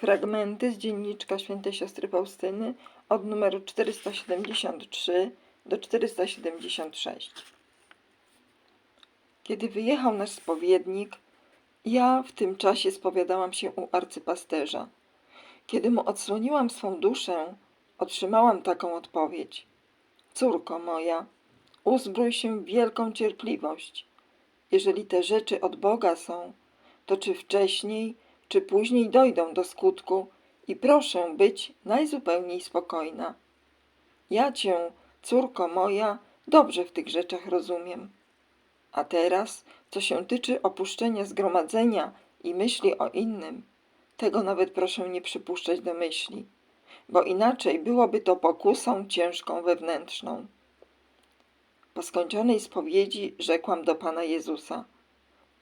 Fragmenty z dzienniczka świętej siostry Faustyny od numeru 473 do 476. Kiedy wyjechał nasz spowiednik, ja w tym czasie spowiadałam się u arcypasterza. Kiedy mu odsłoniłam swą duszę, otrzymałam taką odpowiedź. Córko moja, uzbrój się w wielką cierpliwość. Jeżeli te rzeczy od Boga są, to czy wcześniej, czy później dojdą do skutku i proszę być najzupełniej spokojna. Ja cię, córko moja, dobrze w tych rzeczach rozumiem. A teraz, co się tyczy opuszczenia zgromadzenia i myśli o innym, tego nawet proszę nie przypuszczać do myśli, bo inaczej byłoby to pokusą ciężką wewnętrzną. Po skończonej spowiedzi rzekłam do Pana Jezusa: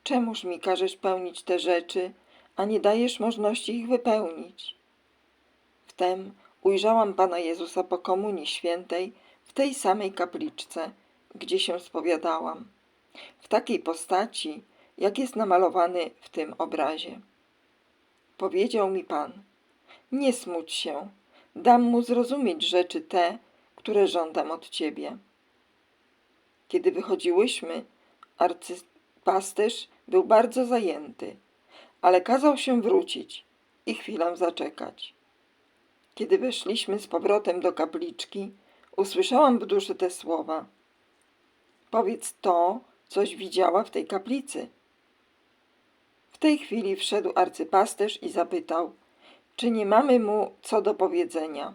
Czemuż mi każesz pełnić te rzeczy, a nie dajesz możliwości ich wypełnić? Wtem ujrzałam Pana Jezusa po Komunii Świętej w tej samej kapliczce, gdzie się spowiadałam, w takiej postaci, jak jest namalowany w tym obrazie. Powiedział mi Pan: Nie smuć się, dam mu zrozumieć rzeczy te, które żądam od Ciebie. Kiedy wychodziłyśmy, arcypasterz był bardzo zajęty, ale kazał się wrócić i chwilę zaczekać. Kiedy weszliśmy z powrotem do kapliczki, usłyszałam w duszy te słowa: Powiedz to, coś widziała w tej kaplicy. W tej chwili wszedł arcypasterz i zapytał, czy nie mamy mu co do powiedzenia.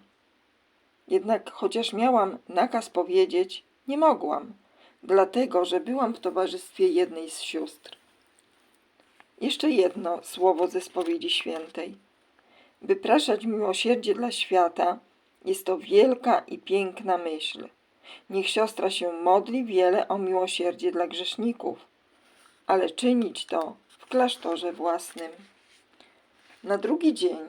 Jednak chociaż miałam nakaz powiedzieć, nie mogłam, dlatego że byłam w towarzystwie jednej z sióstr. Jeszcze jedno słowo ze spowiedzi świętej. Wypraszać miłosierdzie dla świata jest to wielka i piękna myśl. Niech siostra się modli wiele o miłosierdzie dla grzeszników, ale czynić to w klasztorze własnym. Na drugi dzień,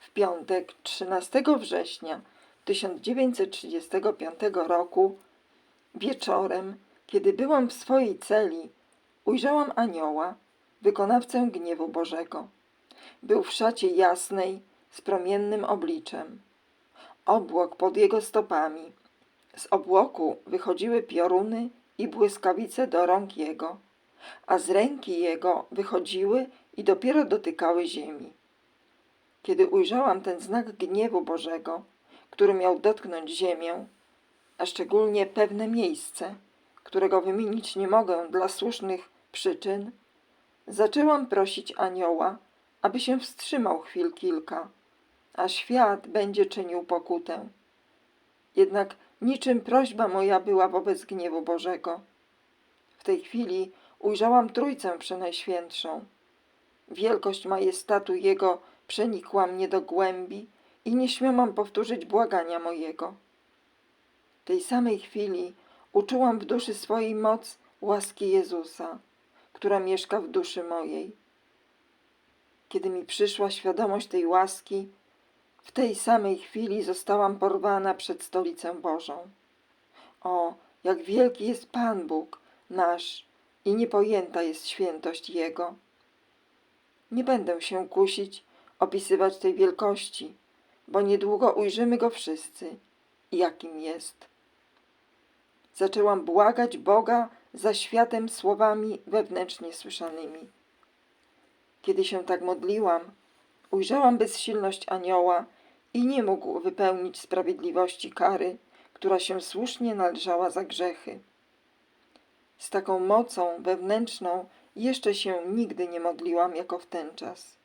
w piątek 13 września 1935 roku, wieczorem, kiedy byłam w swojej celi, ujrzałam anioła, wykonawcę gniewu Bożego. Był w szacie jasnej, z promiennym obliczem. Obłok pod jego stopami. Z obłoku wychodziły pioruny i błyskawice do rąk jego, a z ręki jego wychodziły i dopiero dotykały ziemi. Kiedy ujrzałam ten znak gniewu Bożego, który miał dotknąć ziemię, a szczególnie pewne miejsce, którego wymienić nie mogę dla słusznych przyczyn, zaczęłam prosić anioła, aby się wstrzymał chwil kilka, a świat będzie czynił pokutę. Jednak niczym prośba moja była wobec gniewu Bożego. W tej chwili ujrzałam Trójcę Przenajświętszą. Wielkość majestatu Jego przenikła mnie do głębi i nie śmiałam powtórzyć błagania mojego. Tej samej chwili uczułam w duszy swojej moc łaski Jezusa, która mieszka w duszy mojej. Kiedy mi przyszła świadomość tej łaski, w tej samej chwili zostałam porwana przed stolicę Bożą. O, jak wielki jest Pan Bóg nasz i niepojęta jest świętość Jego. Nie będę się kusić opisywać tej wielkości, bo niedługo ujrzymy Go wszyscy, jakim jest. Zaczęłam błagać Boga za światem słowami wewnętrznie słyszanymi. Kiedy się tak modliłam, ujrzałam bezsilność anioła i nie mógł wypełnić sprawiedliwości kary, która się słusznie należała za grzechy. Z taką mocą wewnętrzną jeszcze się nigdy nie modliłam jako w ten czas.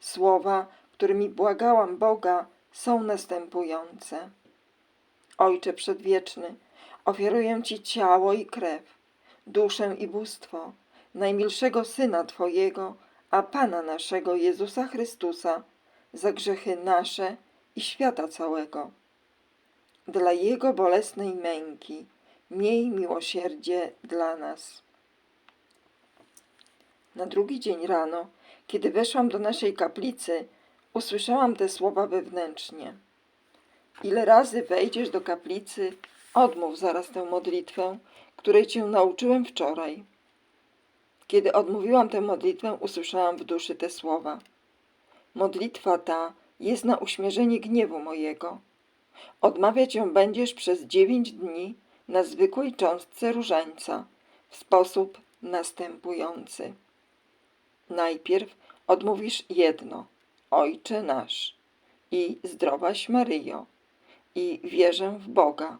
Słowa, którymi błagałam Boga, są następujące. Ojcze Przedwieczny, ofiaruję Ci ciało i krew, duszę i bóstwo najmilszego Syna Twojego, a Pana naszego Jezusa Chrystusa, za grzechy nasze i świata całego. Dla Jego bolesnej męki miej miłosierdzie dla nas. Na drugi dzień rano, kiedy weszłam do naszej kaplicy, usłyszałam te słowa wewnętrznie. Ile razy wejdziesz do kaplicy, odmów zaraz tę modlitwę, której cię nauczyłem wczoraj. Kiedy odmówiłam tę modlitwę, usłyszałam w duszy te słowa. Modlitwa ta jest na uśmierzenie gniewu mojego. Odmawiać ją będziesz przez dziewięć dni na zwykłej cząstce różańca w sposób następujący. Najpierw odmówisz jedno, Ojcze nasz i zdrowaś Maryjo i wierzę w Boga.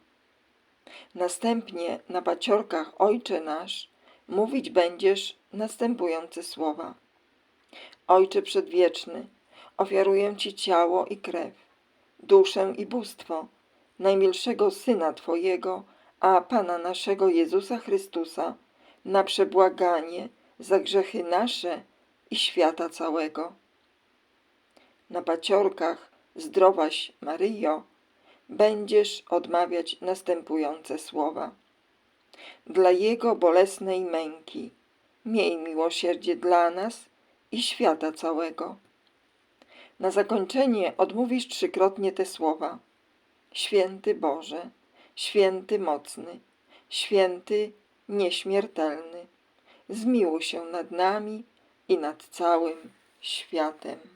Następnie na paciorkach Ojcze nasz mówić będziesz następujące słowa. Ojcze przedwieczny, ofiaruję Ci ciało i krew, duszę i bóstwo najmilszego Syna Twojego, a Pana naszego Jezusa Chrystusa, na przebłaganie za grzechy nasze i świata całego. Na paciorkach zdrowaś Maryjo, będziesz odmawiać następujące słowa. Dla Jego bolesnej męki miej miłosierdzie dla nas i świata całego. Na zakończenie odmówisz trzykrotnie te słowa. Święty Boże, święty mocny, święty nieśmiertelny, zmiłuj się nad nami i nad całym światem.